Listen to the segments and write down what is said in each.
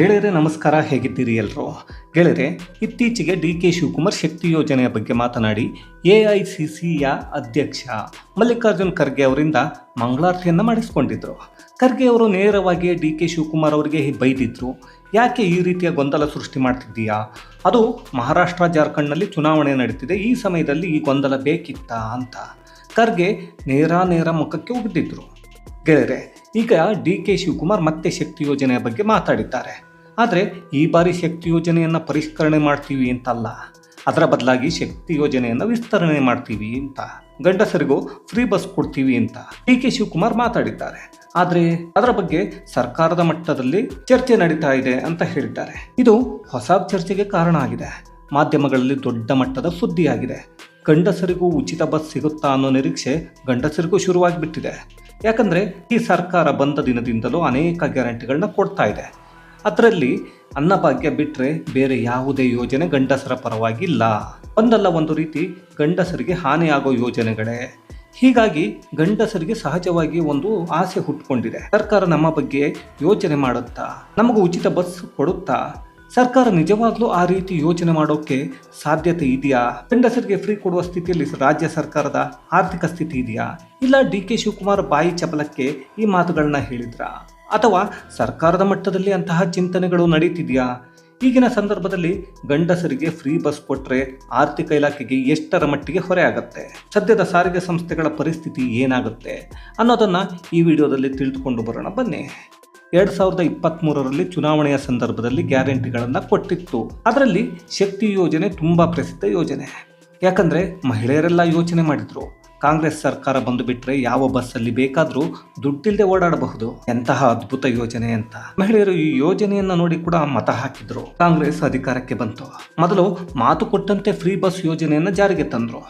ಗೆಳೆಯರೆ, ನಮಸ್ಕಾರ, ಹೇಗಿದ್ದೀರಿ ಎಲ್ಲರೂ ಗೆಳೆಯರೆ, ಇತ್ತೀಚೆಗೆ ಡಿ ಕೆ ಶಿವಕುಮಾರ್ ಶಕ್ತಿ ಯೋಜನೆಯ ಬಗ್ಗೆ ಮಾತನಾಡಿ ಎ ಐ ಸಿ ಸಿಯ ಅಧ್ಯಕ್ಷ ಮಲ್ಲಿಕಾರ್ಜುನ್ ಖರ್ಗೆ ಅವರಿಂದ ಮಂಗಳಾರತಿಯನ್ನು ಮಾಡಿಸಿಕೊಂಡಿದ್ದರು ಖರ್ಗೆ ಅವರು ನೇರವಾಗಿ ಡಿ ಕೆ ಶಿವಕುಮಾರ್ ಅವರಿಗೆ ಬೈದಿದ್ರು. ಯಾಕೆ ಈ ರೀತಿಯ ಗೊಂದಲ ಸೃಷ್ಟಿ ಮಾಡ್ತಿದ್ದೀಯಾ? ಅದು ಮಹಾರಾಷ್ಟ್ರ, ಜಾರ್ಖಂಡ್ನಲ್ಲಿ ಚುನಾವಣೆ ನಡೀತಿದೆ. ಈ ಸಮಯದಲ್ಲಿ ಈ ಗೊಂದಲ ಬೇಕಿತ್ತಾ ಅಂತ ಖರ್ಗೆ ನೇರ ನೇರ ಮುಖಕ್ಕೆ ಉಗಿದಿದ್ರು. ಗೆಳೆಯರೆ, ಈಗ ಡಿ ಕೆ ಶಿವಕುಮಾರ್ ಮತ್ತೆ ಶಕ್ತಿ ಯೋಜನೆಯ ಬಗ್ಗೆ ಮಾತಾಡಿದ್ದಾರೆ. ಆದರೆ ಈ ಬಾರಿ ಶಕ್ತಿ ಯೋಜನೆಯನ್ನು ಪರಿಷ್ಕರಣೆ ಮಾಡ್ತೀವಿ ಅಂತಲ್ಲ. ಅದರ ಬದಲಾಗಿ ಶಕ್ತಿ ಯೋಜನೆಯನ್ನು ವಿಸ್ತರಣೆ ಮಾಡ್ತೀವಿ ಅಂತ. ಗಂಡಸರಿಗೂ ಫ್ರೀ ಬಸ್ ಕೊಡ್ತೀವಿ ಅಂತ ಡಿ ಕೆ ಶಿವಕುಮಾರ್ ಮಾತಾಡಿದ್ದಾರೆ. ಆದರೆ ಅದರ ಬಗ್ಗೆ ಸರ್ಕಾರದ ಮಟ್ಟದಲ್ಲಿ ಚರ್ಚೆ ನಡೀತಾ ಇದೆ ಅಂತ ಹೇಳಿದ್ದಾರೆ. ಇದು ಹೊಸ ಚರ್ಚೆಗೆ ಕಾರಣ ಆಗಿದೆ. ಮಾಧ್ಯಮಗಳಲ್ಲಿ ದೊಡ್ಡ ಮಟ್ಟದ ಸುದ್ದಿಯಾಗಿದೆ. ಗಂಡಸರಿಗೂ ಉಚಿತ ಬಸ್ ಸಿಗುತ್ತಾ ಅನ್ನೋ ನಿರೀಕ್ಷೆ ಗಂಡಸರಿಗೂ ಶುರುವಾಗಿಬಿಟ್ಟಿದೆ. ಯಾಕಂದರೆ ಈ ಸರ್ಕಾರ ಬಂದ ದಿನದಿಂದಲೂ ಅನೇಕ ಗ್ಯಾರಂಟಿಗಳನ್ನ ಕೊಡ್ತಾ ಇದೆ. ಅದರಲ್ಲಿ ಅನ್ನಭಾಗ್ಯ ಬಿಟ್ಟರೆ ಬೇರೆ ಯಾವುದೇ ಯೋಜನೆ ಗಂಡಸರ ಪರವಾಗಿಲ್ಲ. ಒಂದಲ್ಲ ಒಂದು ರೀತಿ ಗಂಡಸರಿಗೆ ಹಾನಿಯಾಗೋ ಯೋಜನೆಗಳೇ. ಹೀಗಾಗಿ ಗಂಡಸರಿಗೆ ಸಹಜವಾಗಿ ಒಂದು ಆಸೆ ಹುಟ್ಕೊಂಡಿದೆ. ಸರ್ಕಾರ ನಮ್ಮ ಬಗ್ಗೆ ಯೋಚನೆ ಮಾಡುತ್ತಾ? ನಮಗೂ ಉಚಿತ ಬಸ್ ಕೊಡುತ್ತಾ? ಸರ್ಕಾರ ನಿಜವಾಗ್ಲೂ ಆ ರೀತಿ ಯೋಚನೆ ಮಾಡೋಕೆ ಸಾಧ್ಯತೆ ಇದೆಯಾ? ಗಂಡಸರಿಗೆ ಫ್ರೀ ಕೊಡುವ ಸ್ಥಿತಿಯಲ್ಲಿ ರಾಜ್ಯ ಸರ್ಕಾರದ ಆರ್ಥಿಕ ಸ್ಥಿತಿ ಇದೆಯಾ? ಇಲ್ಲ ಡಿ ಕೆ ಶಿವಕುಮಾರ್ ಬಾಯಿ ಚಪಲಕ್ಕೆ ಈ ಮಾತುಗಳನ್ನ ಹೇಳಿದ್ರ? ಅಥವಾ ಸರ್ಕಾರದ ಮಟ್ಟದಲ್ಲಿ ಅಂತಹ ಚಿಂತನೆಗಳು ನಡೀತಿದೆಯಾ? ಈಗಿನ ಸಂದರ್ಭದಲ್ಲಿ ಗಂಡಸರಿಗೆ ಫ್ರೀ ಬಸ್ ಕೊಟ್ಟರೆ ಆರ್ಥಿಕ ಇಲಾಖೆಗೆ ಎಷ್ಟರ ಮಟ್ಟಿಗೆ ಹೊರೆ ಆಗುತ್ತೆ? ಸದ್ಯದ ಸಾರಿಗೆ ಸಂಸ್ಥೆಗಳ ಪರಿಸ್ಥಿತಿ ಏನಾಗುತ್ತೆ? ಅನ್ನೋದನ್ನು ಈ ವಿಡಿಯೋದಲ್ಲಿ ತಿಳಿದುಕೊಂಡು ಬರೋಣ. ಬನ್ನಿ. ಎರಡು ಸಾವಿರದ ಇಪ್ಪತ್ತ್ಮೂರರಲ್ಲಿ ಚುನಾವಣೆಯ ಸಂದರ್ಭದಲ್ಲಿ ಗ್ಯಾರಂಟಿಗಳನ್ನು ಕೊಟ್ಟಿತ್ತು. ಅದರಲ್ಲಿ ಶಕ್ತಿ ಯೋಜನೆ ತುಂಬ ಪ್ರಸಿದ್ಧ ಯೋಜನೆ. ಯಾಕಂದರೆ ಮಹಿಳೆಯರೆಲ್ಲ ಯೋಚನೆ ಮಾಡಿದ್ರು. ಕಾಂಗ್ರೆಸ್ ಸರ್ಕಾರ ಬಂದು ಬಿಟ್ರೆ ಯಾವ ಬಸ್ಸಲ್ಲಿ ಬೇಕಾದರೂ ದುಡ್ಡಿಲ್ಲದೆ ಓಡಾಡಬಹುದು. ಎಂತಹ ಅದ್ಭುತ ಯೋಜನೆ ಅಂತ. ಮಹಿಳೆಯರು ಈ ಯೋಜನೆಯನ್ನ ನೋಡಿ ಕೂಡ ಮತ ಹಾಕಿದ್ರು. ಕಾಂಗ್ರೆಸ್ ಅಧಿಕಾರಕ್ಕೆ ಬಂತು. ಮೊದಲು ಮಾತು ಕೊಟ್ಟಂತೆ ಫ್ರೀ ಬಸ್ ಯೋಜನೆಯನ್ನು ಜಾರಿಗೆ ತಂದ್ರು.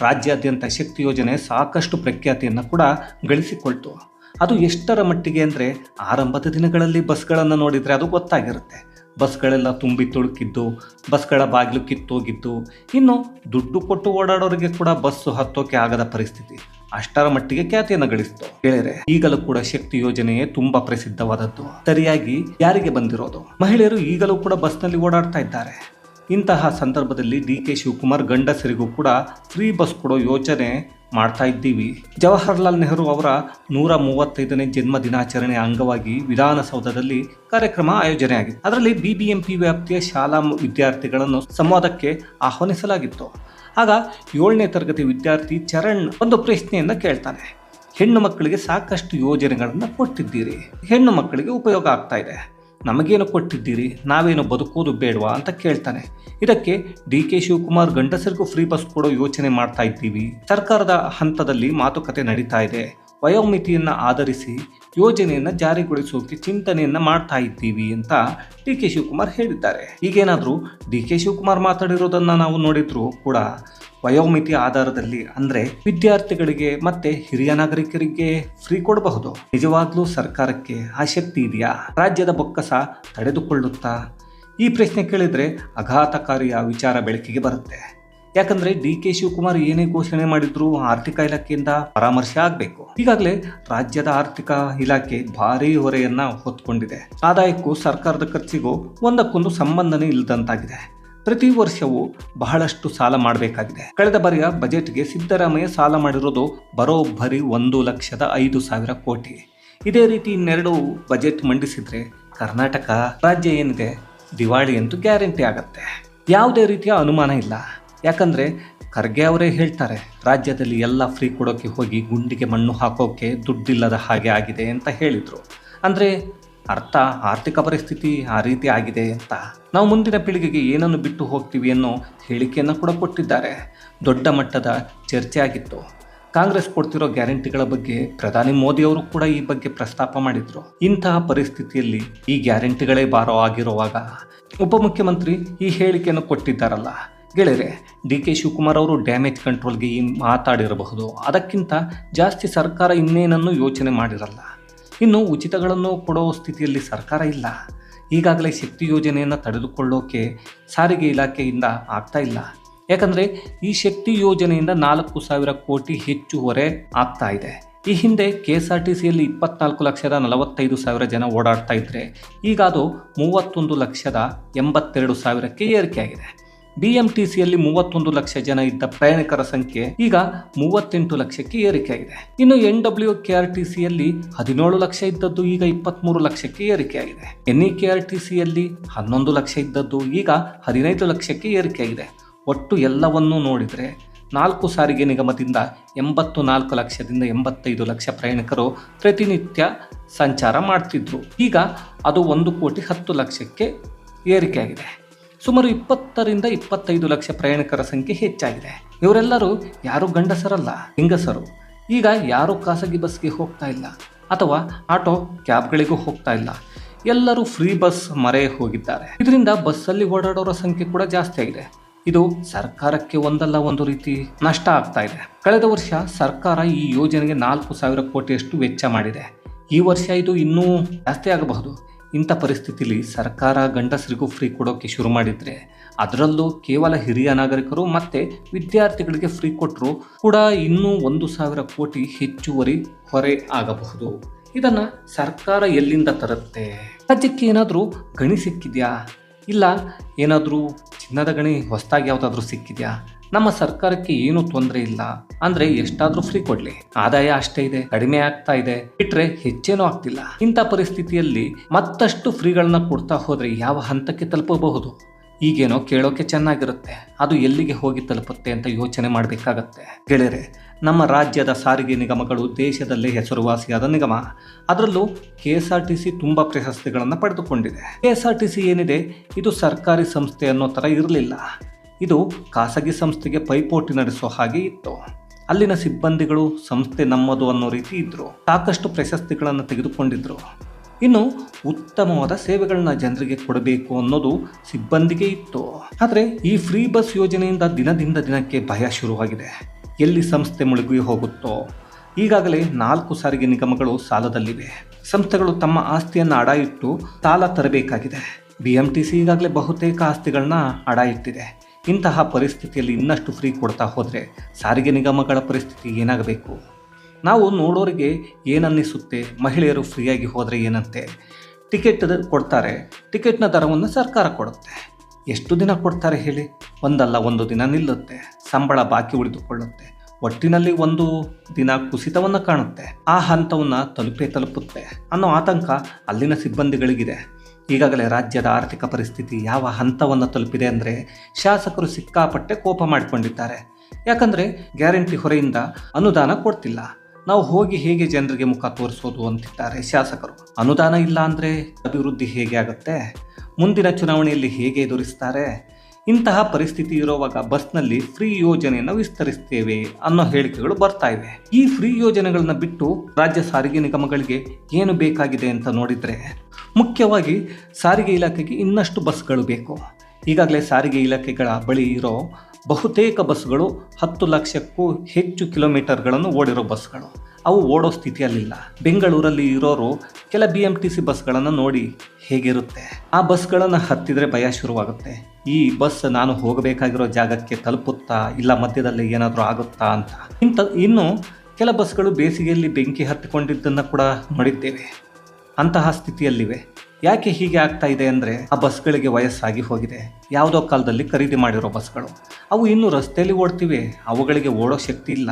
ರಾಜ್ಯಾದ್ಯಂತ ಶಕ್ತಿ ಯೋಜನೆ ಸಾಕಷ್ಟು ಪ್ರಖ್ಯಾತಿಯನ್ನು ಕೂಡ ಗಳಿಸಿಕೊಳ್ತು. ಅದು ಎಷ್ಟರ ಮಟ್ಟಿಗೆ ಅಂದರೆ ಆರಂಭದ ದಿನಗಳಲ್ಲಿ ಬಸ್ಗಳನ್ನು ನೋಡಿದರೆ ಅದು ಗೊತ್ತಾಗಿರುತ್ತೆ. ಬಸ್ಗಳೆಲ್ಲ ತುಂಬಿ ತುಳುಕಿದ್ದು, ಬಸ್ಗಳ ಬಾಗಿಲು ಕಿತ್ತೋಗಿದ್ದು, ಇನ್ನು ದುಡ್ಡು ಕೊಟ್ಟು ಓಡಾಡೋರಿಗೆ ಕೂಡ ಬಸ್ಸು ಹತ್ತೋಕೆ ಆಗದ ಪರಿಸ್ಥಿತಿ ಅಷ್ಟರ ಮಟ್ಟಿಗೆ ಖ್ಯಾತಿಯನ್ನು ಗಳಿಸಿತು. ಗೆಳೆಯರೆ, ಈಗಲೂ ಕೂಡ ಶಕ್ತಿ ಯೋಜನೆಯೇ ತುಂಬಾ ಪ್ರಸಿದ್ಧವಾದದ್ದು. ಸರಿಯಾಗಿ ಯಾರಿಗೆ ಬಂದಿರೋದು? ಮಹಿಳೆಯರು ಈಗಲೂ ಕೂಡ ಬಸ್ನಲ್ಲಿ ಓಡಾಡ್ತಾ ಇದ್ದಾರೆ. ಇಂತಹ ಸಂದರ್ಭದಲ್ಲಿ ಡಿ ಕೆ ಶಿವಕುಮಾರ್ ಗಂಡಸರಿಗೂ ಕೂಡ ಫ್ರೀ ಬಸ್ ಕೊಡೋ ಯೋಚನೆ ಮಾಡ್ತಾ ಇದ್ದೀವಿ. ಜವಾಹರ್ಲಾಲ್ ನೆಹರು ಅವರ ನೂರ ಮೂವತ್ತೈದನೇ ಜನ್ಮ ದಿನಾಚರಣೆ ಅಂಗವಾಗಿ ವಿಧಾನಸೌಧದಲ್ಲಿ ಕಾರ್ಯಕ್ರಮ ಆಯೋಜನೆ ಆಗಿತ್ತು ಅದರಲ್ಲಿ ಬಿಬಿಎಂಪಿ ವ್ಯಾಪ್ತಿಯ ಶಾಲಾ ವಿದ್ಯಾರ್ಥಿಗಳನ್ನು ಸಂವಾದಕ್ಕೆ ಆಹ್ವಾನಿಸಲಾಗಿತ್ತು. ಆಗ ಏಳನೇ ತರಗತಿ ವಿದ್ಯಾರ್ಥಿ ಚರಣ್ ಒಂದು ಪ್ರಶ್ನೆಯನ್ನು ಕೇಳ್ತಾನೆ. ಹೆಣ್ಣು ಮಕ್ಕಳಿಗೆ ಸಾಕಷ್ಟು ಯೋಜನೆಗಳನ್ನು ಕೊಟ್ಟಿದ್ದೀರಿ ಹೆಣ್ಣು ಮಕ್ಕಳಿಗೆ ಉಪಯೋಗ ಆಗ್ತಾ ಇದೆ. ನಮಗೇನು ಕೊಟ್ಟಿದ್ದೀರಿ? ನಾವೇನು ಬದುಕೋದು ಬೇಡವಾ ಅಂತ ಕೇಳ್ತಾನೆ. ಇದಕ್ಕೆ ಡಿ ಕೆ ಶಿವಕುಮಾರ್ ಗಂಡಸರಿಗೂ ಫ್ರೀ ಬಸ್ ಕೊಡೋ ಯೋಚನೆ ಮಾಡ್ತಾ ಇದ್ದೀವಿ. ಸರ್ಕಾರದ ಹಂತದಲ್ಲಿ ಮಾತುಕತೆ ನಡೀತಾ ಇದೆ. ವಯೋಮಿತಿಯನ್ನು ಆಧರಿಸಿ ಯೋಜನೆಯನ್ನು ಜಾರಿಗೊಳಿಸೋಕೆ ಚಿಂತನೆಯನ್ನು ಮಾಡ್ತಾ ಇದ್ದೀವಿ ಅಂತ ಡಿ ಕೆ ಶಿವಕುಮಾರ್ ಹೇಳಿದ್ದಾರೆ. ಈಗೇನಾದರೂ ಡಿ ಕೆ ಶಿವಕುಮಾರ್ ಮಾತಾಡಿರೋದನ್ನು ನಾವು ನೋಡಿದ್ರು ಕೂಡ ವಯೋಮಿತಿ ಆಧಾರದಲ್ಲಿ ಅಂದರೆ ವಿದ್ಯಾರ್ಥಿಗಳಿಗೆ ಮತ್ತೆ ಹಿರಿಯ ನಾಗರಿಕರಿಗೆ ಫ್ರೀ ಕೊಡಬಹುದು. ನಿಜವಾಗ್ಲೂ ಸರ್ಕಾರಕ್ಕೆ ಆಸಕ್ತಿ ಇದೆಯಾ? ರಾಜ್ಯದ ಬೊಕ್ಕಸ ತಡೆದುಕೊಳ್ಳುತ್ತಾ? ಈ ಪ್ರಶ್ನೆ ಕೇಳಿದರೆ ಅಘಾತಕಾರಿಯ ವಿಚಾರ ಬೆಳಕಿಗೆ ಬರುತ್ತೆ. ಯಾಕಂದ್ರೆ ಡಿ ಕೆ ಶಿವಕುಮಾರ್ ಏನೇ ಘೋಷಣೆ ಮಾಡಿದ್ರು ಆರ್ಥಿಕ ಇಲಾಖೆಯಿಂದ ಪರಾಮರ್ಶೆ ಆಗಬೇಕು. ಈಗಾಗಲೇ ರಾಜ್ಯದ ಆರ್ಥಿಕ ಇಲಾಖೆ ಭಾರಿ ಹೊರೆಯನ್ನ ಹೊತ್ಕೊಂಡಿದೆ. ಆದಾಯಕ್ಕೂ ಸರ್ಕಾರದ ಖರ್ಚಿಗೂ ಒಂದಕ್ಕೊಂದು ಸಂಬಂಧನೇ ಇಲ್ಲದಂತಾಗಿದೆ ಪ್ರತಿ ವರ್ಷವೂ ಬಹಳಷ್ಟು ಸಾಲ ಮಾಡಬೇಕಾಗಿದೆ. ಕಳೆದ ಬಾರಿಯ ಬಜೆಟ್ಗೆ ಸಿದ್ದರಾಮಯ್ಯ ಸಾಲ ಮಾಡಿರೋದು ಬರೋಬ್ಬರಿ ಒಂದು ಲಕ್ಷದ ಐದು ಸಾವಿರ ಕೋಟಿ. ಇದೇ ರೀತಿ ಇನ್ನೆರಡು ಬಜೆಟ್ ಮಂಡಿಸಿದ್ರೆ ಕರ್ನಾಟಕ ರಾಜ್ಯ ಏನಿದೆ ದಿವಾಳಿ ಅಂತೂ ಗ್ಯಾರಂಟಿ ಆಗತ್ತೆ. ಯಾವುದೇ ರೀತಿಯ ಅನುಮಾನ ಇಲ್ಲ. ಯಾಕಂದರೆ ಖರ್ಗೆ ಅವರೇ ಹೇಳ್ತಾರೆ, ರಾಜ್ಯದಲ್ಲಿ ಎಲ್ಲ ಫ್ರೀ ಕೊಡೋಕ್ಕೆ ಹೋಗಿ ಗುಂಡಿಗೆ ಮಣ್ಣು ಹಾಕೋಕ್ಕೆ ದುಡ್ಡಿಲ್ಲದ ಹಾಗೆ ಆಗಿದೆ ಅಂತ ಹೇಳಿದರು. ಅಂದರೆ ಅರ್ಥ, ಆರ್ಥಿಕ ಪರಿಸ್ಥಿತಿ ಆ ರೀತಿ ಆಗಿದೆ ಅಂತ. ನಾವು ಮುಂದಿನ ಪೀಳಿಗೆಗೆ ಏನನ್ನು ಬಿಟ್ಟು ಹೋಗ್ತೀವಿ ಅನ್ನೋ ಹೇಳಿಕೆಯನ್ನು ಕೂಡ ಕೊಟ್ಟಿದ್ದಾರೆ. ದೊಡ್ಡ ಮಟ್ಟದ ಚರ್ಚೆ ಆಗಿತ್ತು. ಕಾಂಗ್ರೆಸ್ ಕೊಡ್ತಿರೋ ಗ್ಯಾರಂಟಿಗಳ ಬಗ್ಗೆ ಪ್ರಧಾನಿ ಮೋದಿ ಅವರು ಕೂಡ ಈ ಬಗ್ಗೆ ಪ್ರಸ್ತಾಪ ಮಾಡಿದರು. ಇಂತಹ ಪರಿಸ್ಥಿತಿಯಲ್ಲಿ ಈ ಗ್ಯಾರಂಟಿಗಳೇ ಬಾರೋ ಆಗಿರುವಾಗ ಉಪಮುಖ್ಯಮಂತ್ರಿ ಈ ಹೇಳಿಕೆಯನ್ನು ಕೊಟ್ಟಿದ್ದಾರಲ್ಲ ಗೆಳೆಯರೆ ಡಿ ಕೆ ಶಿವಕುಮಾರ್ ಅವರು ಡ್ಯಾಮೇಜ್ ಕಂಟ್ರೋಲ್ಗೆ ಮಾತಾಡಿರಬಹುದು. ಅದಕ್ಕಿಂತ ಜಾಸ್ತಿ ಸರ್ಕಾರ ಇನ್ನೇನನ್ನು ಯೋಚನೆ ಮಾಡಿರಲ್ಲ. ಇನ್ನು ಉಚಿತಗಳನ್ನು ಕೊಡೋ ಸ್ಥಿತಿಯಲ್ಲಿ ಸರ್ಕಾರ ಇಲ್ಲ. ಈಗಾಗಲೇ ಶಕ್ತಿ ಯೋಜನೆಯನ್ನು ತಡೆದುಕೊಳ್ಳೋಕೆ ಸಾರಿಗೆ ಇಲಾಖೆಯಿಂದ ಆಗ್ತಾ ಇಲ್ಲ. ಯಾಕಂದರೆ ಈ ಶಕ್ತಿ ಯೋಜನೆಯಿಂದ ನಾಲ್ಕು ಸಾವಿರ ಕೋಟಿ ಹೆಚ್ಚು ಹೊರೆ ಆಗ್ತಾ ಇದೆ. ಈ ಹಿಂದೆ ಕೆ ಎಸ್ ಆರ್ ಟಿ ಸಿಯಲ್ಲಿ ಇಪ್ಪತ್ನಾಲ್ಕು ಲಕ್ಷದ ನಲವತ್ತೈದು ಸಾವಿರ ಜನ ಓಡಾಡ್ತಾ ಇದ್ದರೆ ಈಗ ಅದು ಮೂವತ್ತೊಂದು ಲಕ್ಷದ ಎಂಬತ್ತೆರಡು ಸಾವಿರಕ್ಕೆ ಏರಿಕೆಯಾಗಿದೆ. ಬಿ ಎಂ ಟಿ ಮೂವತ್ತೊಂದು ಲಕ್ಷ ಜನ ಇದ್ದ ಪ್ರಯಾಣಿಕರ ಸಂಖ್ಯೆ ಈಗ ಮೂವತ್ತೆಂಟು ಲಕ್ಷಕ್ಕೆ ಏರಿಕೆಯಾಗಿದೆ. ಇನ್ನು N W K R T ಸಿಯಲ್ಲಿ ಹದಿನೇಳು ಲಕ್ಷ ಇದ್ದದ್ದು ಈಗ ಇಪ್ಪತ್ತ್ಮೂರು ಲಕ್ಷಕ್ಕೆ ಏರಿಕೆಯಾಗಿದೆ. N E E K R T ಸಿಯಲ್ಲಿ ಹನ್ನೊಂದು ಲಕ್ಷ ಇದ್ದದ್ದು ಈಗ ಹದಿನೈದು ಲಕ್ಷಕ್ಕೆ ಏರಿಕೆಯಾಗಿದೆ. ಒಟ್ಟು ಎಲ್ಲವನ್ನೂ ನೋಡಿದರೆ ನಾಲ್ಕು ಸಾರಿಗೆ ನಿಗಮದಿಂದ ಎಂಬತ್ತು ನಾಲ್ಕು ಲಕ್ಷದಿಂದ ಎಂಬತ್ತೈದು ಲಕ್ಷ ಪ್ರಯಾಣಿಕರು ಪ್ರತಿನಿತ್ಯ ಸಂಚಾರ ಮಾಡ್ತಿದ್ರು. ಈಗ ಅದು ಒಂದು ಕೋಟಿ ಹತ್ತು ಲಕ್ಷಕ್ಕೆ ಏರಿಕೆಯಾಗಿದೆ. ಸುಮಾರು ಇಪ್ಪತ್ತರಿಂದ ಇಪ್ಪತ್ತೈದು ಲಕ್ಷ ಪ್ರಯಾಣಿಕರ ಸಂಖ್ಯೆ ಹೆಚ್ಚಾಗಿದೆ. ಇವರೆಲ್ಲರೂ ಯಾರು ಗಂಡಸರಲ್ಲ, ಹೆಂಗಸರು. ಈಗ ಯಾರು ಖಾಸಗಿ ಬಸ್ಗೆ ಹೋಗ್ತಾ ಇಲ್ಲ ಅಥವಾ ಆಟೋ ಕ್ಯಾಬ್ಗಳಿಗೂ ಹೋಗ್ತಾ ಇಲ್ಲ. ಎಲ್ಲರೂ ಫ್ರೀ ಬಸ್ ಮರೆ ಹೋಗಿದ್ದಾರೆ. ಇದರಿಂದ ಬಸ್ಸಲ್ಲಿ ಓಡಾಡೋರ ಸಂಖ್ಯೆ ಕೂಡ ಜಾಸ್ತಿ ಆಗಿದೆ. ಇದು ಸರ್ಕಾರಕ್ಕೆ ಒಂದಲ್ಲ ಒಂದು ರೀತಿ ನಷ್ಟ ಆಗ್ತಾ ಇದೆ. ಕಳೆದ ವರ್ಷ ಸರ್ಕಾರ ಈ ಯೋಜನೆಗೆ ನಾಲ್ಕು ಸಾವಿರ ಕೋಟಿಯಷ್ಟು ವೆಚ್ಚ ಮಾಡಿದೆ. ಈ ವರ್ಷ ಇದು ಇನ್ನೂ ಜಾಸ್ತಿ ಆಗಬಹುದು. ಇಂಥ ಪರಿಸ್ಥಿತಿಲಿ ಸರ್ಕಾರ ಗಂಡಸರಿಗೂ ಫ್ರೀ ಕೊಡೋಕ್ಕೆ ಶುರು ಮಾಡಿದರೆ ಅದರಲ್ಲೂ ಕೇವಲ ಹಿರಿಯ ನಾಗರಿಕರು ಮತ್ತೆ ವಿದ್ಯಾರ್ಥಿಗಳಿಗೆ ಫ್ರೀ ಕೊಟ್ಟರು ಕೂಡ ಇನ್ನೂ ಒಂದು ಸಾವಿರ ಕೋಟಿ ಹೆಚ್ಚುವರಿ ಹೊರೆ ಆಗಬಹುದು. ಇದನ್ನು ಸರ್ಕಾರ ಎಲ್ಲಿಂದ ತರುತ್ತೆ? ರಾಜ್ಯಕ್ಕೆ ಏನಾದರೂ ಗಣಿ ಸಿಕ್ಕಿದ್ಯಾ? ಇಲ್ಲ, ಏನಾದರೂ ಚಿನ್ನದ ಗಣಿ ಹೊಸದಾಗಿ ಯಾವುದಾದ್ರೂ ಸಿಕ್ಕಿದ್ಯಾ? ನಮ್ಮ ಸರ್ಕಾರಕ್ಕೆ ಏನು ತೊಂದರೆ ಇಲ್ಲ. ಅಂದ್ರೆ ಎಷ್ಟಾದ್ರೂ ಫ್ರೀ ಕೊಡ್ಲಿ. ಆದಾಯ ಅಷ್ಟೇ ಇದೆ, ಕಡಿಮೆ ಆಗ್ತಾ ಇದೆ. ಬಿಟ್ರೆ ಹೆಚ್ಚೇನೂ ಆಗ್ತಿಲ್ಲ. ಇಂಥ ಪರಿಸ್ಥಿತಿಯಲ್ಲಿ ಮತ್ತಷ್ಟು ಫ್ರೀಗಳನ್ನ ಕೊಡ್ತಾ ಹೋದ್ರೆ ಯಾವ ಹಂತಕ್ಕೆ ತಲುಪಬಹುದು? ಈಗೇನೋ ಕೇಳೋಕೆ ಚೆನ್ನಾಗಿರುತ್ತೆ. ಅದು ಎಲ್ಲಿಗೆ ಹೋಗಿ ತಲುಪುತ್ತೆ ಅಂತ ಯೋಚನೆ ಮಾಡಬೇಕಾಗತ್ತೆ. ಗೆಳೆಯರೆ, ನಮ್ಮ ರಾಜ್ಯದ ಸಾರಿಗೆ ನಿಗಮಗಳು ದೇಶದಲ್ಲೇ ಹೆಸರುವಾಸಿಯಾದ ನಿಗಮ. ಅದರಲ್ಲೂ K S R T C ತುಂಬ ಪ್ರಶಸ್ತಿಗಳನ್ನು ಪಡೆದುಕೊಂಡಿದೆ. K S R T C ಏನಿದೆ? ಇದು ಸರ್ಕಾರಿ ಸಂಸ್ಥೆ ಅನ್ನೋ ಥರ ಇರಲಿಲ್ಲ. ಇದು ಖಾಸಗಿ ಸಂಸ್ಥೆಗೆ ಪೈಪೋಟಿ ನಡೆಸೋ ಹಾಗೆ ಇತ್ತು. ಅಲ್ಲಿನ ಸಿಬ್ಬಂದಿಗಳು ಸಂಸ್ಥೆ ನಮ್ಮದು ಅನ್ನೋ ರೀತಿ ಇದ್ದರು ಸಾಕಷ್ಟು ಪ್ರಶಸ್ತಿಗಳನ್ನು ತೆಗೆದುಕೊಂಡಿದ್ದರು ಇನ್ನು ಉತ್ತಮವಾದ ಸೇವೆಗಳನ್ನ ಜನರಿಗೆ ಕೊಡಬೇಕು ಅನ್ನೋದು ಸಿಬ್ಬಂದಿಗೆ ಇತ್ತು. ಆದರೆ ಈ ಫ್ರೀ ಬಸ್ ಯೋಜನೆಯಿಂದ ದಿನದಿಂದ ದಿನಕ್ಕೆ ಭಯ ಶುರುವಾಗಿದೆ. ಎಲ್ಲಿ ಸಂಸ್ಥೆ ಮುಳುಗಿ ಹೋಗುತ್ತೋ. ಈಗಾಗಲೇ ನಾಲ್ಕು ಸಾರಿಗೆ ನಿಗಮಗಳು ಸಾಲದಲ್ಲಿವೆ. ಸಂಸ್ಥೆಗಳು ತಮ್ಮ ಆಸ್ತಿಯನ್ನು ಅಡ ಇಟ್ಟು ಸಾಲ ತರಬೇಕಾಗಿದೆ. ಬಿ ಎಂ ಟಿ ಸಿ ಈಗಾಗಲೇ ಬಹುತೇಕ ಆಸ್ತಿಗಳನ್ನ ಅಡ ಇಟ್ಟಿದೆ. ಇಂತಹ ಪರಿಸ್ಥಿತಿಯಲ್ಲಿ ಇನ್ನಷ್ಟು ಫ್ರೀ ಕೊಡ್ತಾ ಹೋದರೆ ಸಾರಿಗೆ ನಿಗಮಗಳ ಪರಿಸ್ಥಿತಿ ಏನಾಗಬೇಕು? ನಾವು ನೋಡೋರಿಗೆ ಏನನ್ನಿಸುತ್ತೆ? ಮಹಿಳೆಯರು ಫ್ರೀಯಾಗಿ ಹೋದರೆ ಏನಂತೆ? ಟಿಕೆಟ್ ಕೊಡ್ತಾರೆ. ಟಿಕೆಟ್ನ ದರವನ್ನು ಸರ್ಕಾರ ಕೊಡುತ್ತೆ. ಎಷ್ಟು ದಿನ ಕೊಡ್ತಾರೆ ಹೇಳಿ? ಒಂದಲ್ಲ, ಒಂದು ದಿನ ನಿಲ್ಲುತ್ತೆ. ಸಂಬಳ ಬಾಕಿ ಉಳಿದುಕೊಳ್ಳುತ್ತೆ. ಒಟ್ಟಿನಲ್ಲಿ ಒಂದು ದಿನ ಕುಸಿತವನ್ನು ಕಾಣುತ್ತೆ. ಆ ಹಂತವನ್ನು ತಲುಪೇ ತಲುಪುತ್ತೆ ಅನ್ನೋ ಆತಂಕ ಅಲ್ಲಿನ ಸಿಬ್ಬಂದಿಗಳಿಗಿದೆ. ಈಗಾಗಲೇ ರಾಜ್ಯದ ಆರ್ಥಿಕ ಪರಿಸ್ಥಿತಿ ಯಾವ ಹಂತವನ್ನು ತಲುಪಿದೆ ಅಂದರೆ ಶಾಸಕರು ಸಿಕ್ಕಾಪಟ್ಟೆ ಕೋಪ ಮಾಡಿಕೊಂಡಿದ್ದಾರೆ. ಯಾಕಂದರೆ ಗ್ಯಾರಂಟಿ ಹೊರೆಯಿಂದ ಅನುದಾನ ಕೊಡ್ತಿಲ್ಲ. ನಾವು ಹೋಗಿ ಹೇಗೆ ಜನರಿಗೆ ಮುಖ ತೋರಿಸೋದು ಅಂತಿದ್ದಾರೆ ಶಾಸಕರು. ಅನುದಾನ ಇಲ್ಲ ಅಂದರೆ ಅಭಿವೃದ್ಧಿ ಹೇಗೆ ಆಗುತ್ತೆ? ಮುಂದಿನ ಚುನಾವಣೆಯಲ್ಲಿ ಹೇಗೆ ಎದುರಿಸ್ತಾರೆ? ಇಂತಹ ಪರಿಸ್ಥಿತಿ ಇರುವಾಗ ಬಸ್ನಲ್ಲಿ ಫ್ರೀ ಯೋಜನೆಯನ್ನು ವಿಸ್ತರಿಸ್ತೇವೆ ಅನ್ನೋ ಹೇಳಿಕೆಗಳು ಬರ್ತಾ ಇವೆ. ಈ ಫ್ರೀ ಯೋಜನೆಗಳನ್ನ ಬಿಟ್ಟು ರಾಜ್ಯ ಸಾರಿಗೆ ನಿಗಮಗಳಿಗೆ ಏನು ಬೇಕಾಗಿದೆ ಅಂತ ನೋಡಿದ್ರೆ ಮುಖ್ಯವಾಗಿ ಸಾರಿಗೆ ಇಲಾಖೆಗೆ ಇನ್ನಷ್ಟು ಬಸ್ಗಳು ಬೇಕು. ಈಗಾಗಲೇ ಸಾರಿಗೆ ಇಲಾಖೆಗಳ ಬಳಿ ಇರೋ ಬಹುತೇಕ ಬಸ್ಗಳು ಹತ್ತು ಲಕ್ಷಕ್ಕೂ ಹೆಚ್ಚು ಕಿಲೋಮೀಟರ್ಗಳನ್ನು ಓಡಿರೋ ಬಸ್ಗಳು. ಅವು ಓಡೋ ಸ್ಥಿತಿಯಲ್ಲಿಲ್ಲ. ಬೆಂಗಳೂರಲ್ಲಿ ಇರೋರು ಕೆಲ ಬಿ ಎಂ ಟಿ ಸಿ ಬಸ್ಗಳನ್ನು ನೋಡಿ ಹೇಗಿರುತ್ತೆ. ಆ ಬಸ್ಗಳನ್ನು ಹತ್ತಿದ್ರೆ ಭಯ ಶುರುವಾಗುತ್ತೆ. ಈ ಬಸ್ ನಾನು ಹೋಗಬೇಕಾಗಿರೋ ಜಾಗಕ್ಕೆ ತಲುಪುತ್ತಾ ಇಲ್ಲ ಮಧ್ಯದಲ್ಲಿ ಏನಾದರೂ ಆಗುತ್ತಾ ಅಂತ. ಇಂಥ ಇನ್ನು ಕೆಲ ಬಸ್ಗಳು ಬೇಸಿಗೆಯಲ್ಲಿ ಬೆಂಕಿ ಹತ್ತಿಕೊಂಡಿದ್ದನ್ನು ಕೂಡ ನೋಡಿದ್ದೇವೆ. ಅಂತಹ ಸ್ಥಿತಿಯಲ್ಲಿವೆ. ಯಾಕೆ ಹೀಗೆ ಆಗ್ತಾ ಇದೆ ಅಂದರೆ ಆ ಬಸ್ಗಳಿಗೆ ವಯಸ್ಸಾಗಿ ಹೋಗಿದೆ. ಯಾವುದೋ ಕಾಲದಲ್ಲಿ ಖರೀದಿ ಮಾಡಿರೋ ಬಸ್ಗಳು. ಅವು ಇನ್ನೂ ರಸ್ತೆಯಲ್ಲಿ ಓಡ್ತಿವೆ. ಅವುಗಳಿಗೆ ಓಡೋ ಶಕ್ತಿ ಇಲ್ಲ.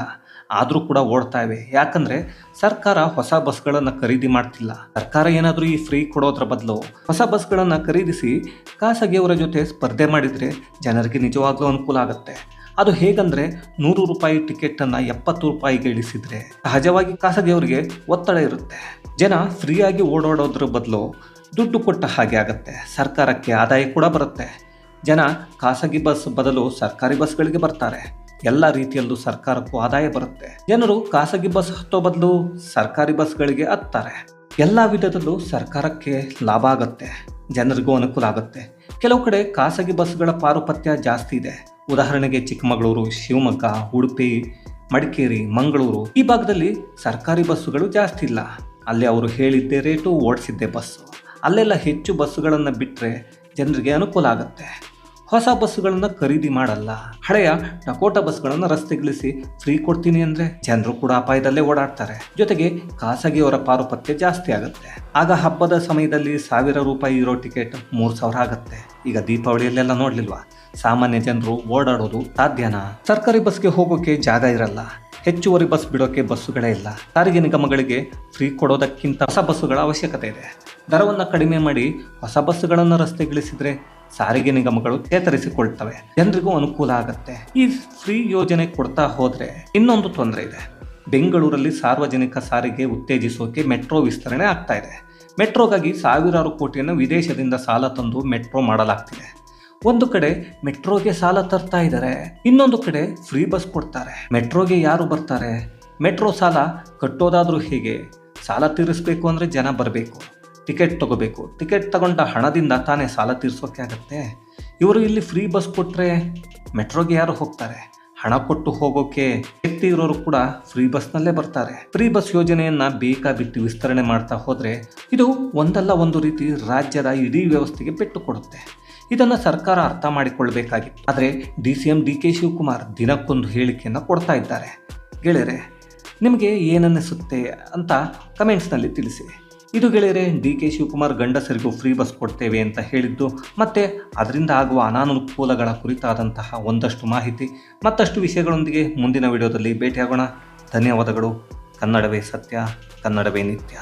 ಆದರೂ ಕೂಡ ಓಡ್ತಾ ಇವೆ. ಯಾಕಂದರೆ ಸರ್ಕಾರ ಹೊಸ ಬಸ್ಗಳನ್ನು ಖರೀದಿ ಮಾಡ್ತಿಲ್ಲ. ಸರ್ಕಾರ ಏನಾದರೂ ಈ ಫ್ರೀ ಕೊಡೋದ್ರ ಬದಲು ಹೊಸ ಬಸ್ಗಳನ್ನು ಖರೀದಿಸಿ ಖಾಸಗಿಯವರ ಜೊತೆ ಸ್ಪರ್ಧೆ ಮಾಡಿದರೆ ಜನರಿಗೆ ನಿಜವಾಗ್ಲೂ ಅನುಕೂಲ ಆಗುತ್ತೆ. ಅದು ಹೇಗಂದ್ರೆ ನೂರು ರೂಪಾಯಿ ಟಿಕೆಟನ್ನು ಎಪ್ಪತ್ತು ರೂಪಾಯಿಗೆ ಇಳಿಸಿದ್ರೆ ಸಹಜವಾಗಿ ಖಾಸಗಿಯವರಿಗೆ ಒತ್ತಡ ಇರುತ್ತೆ. ಜನ ಫ್ರೀಯಾಗಿ ಓಡಾಡೋದ್ರ ಬದಲು ದುಡ್ಡು ಕೊಟ್ಟ ಹಾಗೆ ಆಗುತ್ತೆ. ಸರ್ಕಾರಕ್ಕೆ ಆದಾಯ ಕೂಡ ಬರುತ್ತೆ. ಜನ ಖಾಸಗಿ ಬಸ್ ಬದಲು ಸರ್ಕಾರಿ ಬಸ್ಗಳಿಗೆ ಬರ್ತಾರೆ. ಎಲ್ಲ ರೀತಿಯಲ್ಲೂ ಸರ್ಕಾರಕ್ಕೂ ಆದಾಯ ಬರುತ್ತೆ. ಜನರು ಖಾಸಗಿ ಬಸ್ ಹತ್ತೋ ಬದಲು ಸರ್ಕಾರಿ ಬಸ್ಗಳಿಗೆ ಹತ್ತಾರೆ. ಎಲ್ಲ ವಿಧದಲ್ಲೂ ಸರ್ಕಾರಕ್ಕೆ ಲಾಭ ಆಗುತ್ತೆ. ಜನರಿಗೂ ಅನುಕೂಲ ಆಗುತ್ತೆ. ಕೆಲವು ಕಡೆ ಖಾಸಗಿ ಬಸ್ಗಳ ಪಾರುಪತ್ಯ ಜಾಸ್ತಿ ಇದೆ. ಉದಾಹರಣೆಗೆ ಚಿಕ್ಕಮಗಳೂರು, ಶಿವಮೊಗ್ಗ, ಉಡುಪಿ, ಮಡಿಕೇರಿ, ಮಂಗಳೂರು. ಈ ಭಾಗದಲ್ಲಿ ಸರ್ಕಾರಿ ಬಸ್ಸುಗಳು ಜಾಸ್ತಿ ಇಲ್ಲ. ಅಲ್ಲಿ ಅವರು ಹೇಳಿದ್ದೇ ರೇಟು, ಓಡಿಸಿದ್ದೆ ಬಸ್ಸು. ಅಲ್ಲೆಲ್ಲ ಹೆಚ್ಚು ಬಸ್ಸುಗಳನ್ನು ಬಿಟ್ಟರೆ ಜನರಿಗೆ ಅನುಕೂಲ ಆಗುತ್ತೆ. ಹೊಸ ಬಸ್ಸುಗಳನ್ನು ಖರೀದಿ ಮಾಡಲ್ಲ. ಹಳೆಯ ಟಕೋಟ ಬಸ್ಗಳನ್ನು ರಸ್ತೆಗಿಳಿಸಿ ಫ್ರೀ ಕೊಡ್ತೀನಿ ಅಂದರೆ ಜನರು ಕೂಡ ಅಪಾಯದಲ್ಲೇ ಓಡಾಡ್ತಾರೆ. ಜೊತೆಗೆ ಖಾಸಗಿಯವರ ಪಾರುಪತ್ಯ ಜಾಸ್ತಿ ಆಗುತ್ತೆ. ಆಗ ಹಬ್ಬದ ಸಮಯದಲ್ಲಿ ಸಾವಿರ ರೂಪಾಯಿ ಇರೋ ಟಿಕೆಟ್ ಮೂರು ಸಾವಿರ ಆಗುತ್ತೆ. ಈಗ ದೀಪಾವಳಿಯಲ್ಲೆಲ್ಲ ನೋಡ್ಲಿಲ್ವಾ? ಸಾಮಾನ್ಯ ಜನರು ಓಡಾಡೋದು ಸಾಧ್ಯನಾ? ಸರ್ಕಾರಿ ಬಸ್ಗೆ ಹೋಗೋಕೆ ಜಾಗ ಇರಲ್ಲ. ಹೆಚ್ಚುವರಿ ಬಸ್ ಬಿಡೋಕೆ ಬಸ್ಸುಗಳೇ ಇಲ್ಲ. ಸಾರಿಗೆ ನಿಗಮಗಳಿಗೆ ಫ್ರೀ ಕೊಡೋದಕ್ಕಿಂತ ಹೊಸ ಬಸ್ಸುಗಳ ಅವಶ್ಯಕತೆ ಇದೆ. ದರವನ್ನು ಕಡಿಮೆ ಮಾಡಿ ಹೊಸ ಬಸ್ಸುಗಳನ್ನು ರಸ್ತೆಗಿಳಿಸಿದ್ರೆ ಸಾರಿಗೆ ನಿಗಮಗಳು ಚೇತರಿಸಿಕೊಳ್ತವೆ. ಜನರಿಗೂ ಅನುಕೂಲ ಆಗುತ್ತೆ. ಈ ಫ್ರೀ ಯೋಜನೆ ಕೊಡ್ತಾ ಹೋದರೆ ಇನ್ನೊಂದು ತೊಂದರೆ ಇದೆ. ಬೆಂಗಳೂರಲ್ಲಿ ಸಾರ್ವಜನಿಕ ಸಾರಿಗೆ ಉತ್ತೇಜಿಸೋಕೆ ಮೆಟ್ರೋ ವಿಸ್ತರಣೆ ಆಗ್ತಾ ಇದೆ. ಮೆಟ್ರೋಗಾಗಿ ಸಾವಿರಾರು ಕೋಟಿಯನ್ನು ವಿದೇಶದಿಂದ ಸಾಲ ತಂದು ಮೆಟ್ರೋ ಮಾಡಲಾಗ್ತಿದೆ. ಒಂದು ಕಡೆ ಮೆಟ್ರೋಗೆ ಸಾಲ ತರ್ತಾ ಇದ್ದಾರೆ, ಇನ್ನೊಂದು ಕಡೆ ಫ್ರೀ ಬಸ್ ಕೊಡ್ತಾರೆ. ಮೆಟ್ರೋಗೆ ಯಾರು ಬರ್ತಾರೆ? ಮೆಟ್ರೋ ಸಾಲ ಕಟ್ಟೋದಾದ್ರೂ ಹೇಗೆ? ಸಾಲ ತೀರಿಸಬೇಕು ಅಂದರೆ ಜನ ಬರಬೇಕು. ಟಿಕೆಟ್ ತಗೋಬೇಕು. ಟಿಕೆಟ್ ತಗೊಂಡ ಹಣದಿಂದ ತಾನೇ ಸಾಲ ತೀರಿಸೋಕೆ ಆಗತ್ತೆ. ಇವರು ಇಲ್ಲಿ ಫ್ರೀ ಬಸ್ ಕೊಟ್ಟರೆ ಮೆಟ್ರೋಗೆ ಯಾರು ಹೋಗ್ತಾರೆ? ಹಣ ಕೊಟ್ಟು ಹೋಗೋಕೆ ವ್ಯಕ್ತಿ ಇರೋರು ಕೂಡ ಫ್ರೀ ಬಸ್ನಲ್ಲೇ ಬರ್ತಾರೆ. ಫ್ರೀ ಬಸ್ ಯೋಜನೆಯನ್ನ ಬೇಕಾಬಿಟ್ಟು ವಿಸ್ತರಣೆ ಮಾಡ್ತಾ ಹೋದರೆ ಇದು ಒಂದಲ್ಲ ಒಂದು ರೀತಿ ರಾಜ್ಯದ ಇಡೀ ವ್ಯವಸ್ಥೆಗೆ ಪೆಟ್ಟು ಕೊಡುತ್ತೆ. ಇದನ್ನ ಸರ್ಕಾರ ಅರ್ಥ ಮಾಡಿಕೊಳ್ಳಬೇಕಾಗಿತ್ತು ಆದರೆ D C M D K Shivakumar ದಿನಕ್ಕೊಂದು ಹೇಳಿಕೆಯನ್ನು ಕೊಡ್ತಾ ಇದ್ದಾರೆ. ಗೆಳೆಯರೆ, ನಿಮಗೆ ಏನನ್ನಿಸುತ್ತೆ ಅಂತ ಕಮೆಂಟ್ಸ್ನಲ್ಲಿ ತಿಳಿಸಿ. ಇದು ಗೆಳೆಯರೆ, ಡಿ ಕೆ ಶಿವಕುಮಾರ್ ಗಂಡಸರಿಗೂ ಫ್ರೀ ಬಸ್ ಕೊಡ್ತೇವೆ ಅಂತ ಹೇಳಿದ್ದು, ಮತ್ತೆ ಅದರಿಂದ ಆಗುವ ಅನಾನುಕೂಲಗಳ ಕುರಿತಾದಂತಹ ಒಂದಷ್ಟು ಮಾಹಿತಿ, ಮತ್ತಷ್ಟು ವಿಷಯಗಳೊಂದಿಗೆ ಮುಂದಿನ ವಿಡಿಯೋದಲ್ಲಿ ಭೇಟಿಯಾಗೋಣ. ಧನ್ಯವಾದಗಳು. ಕನ್ನಡವೇ ಸತ್ಯ, ಕನ್ನಡವೇ ನಿತ್ಯ.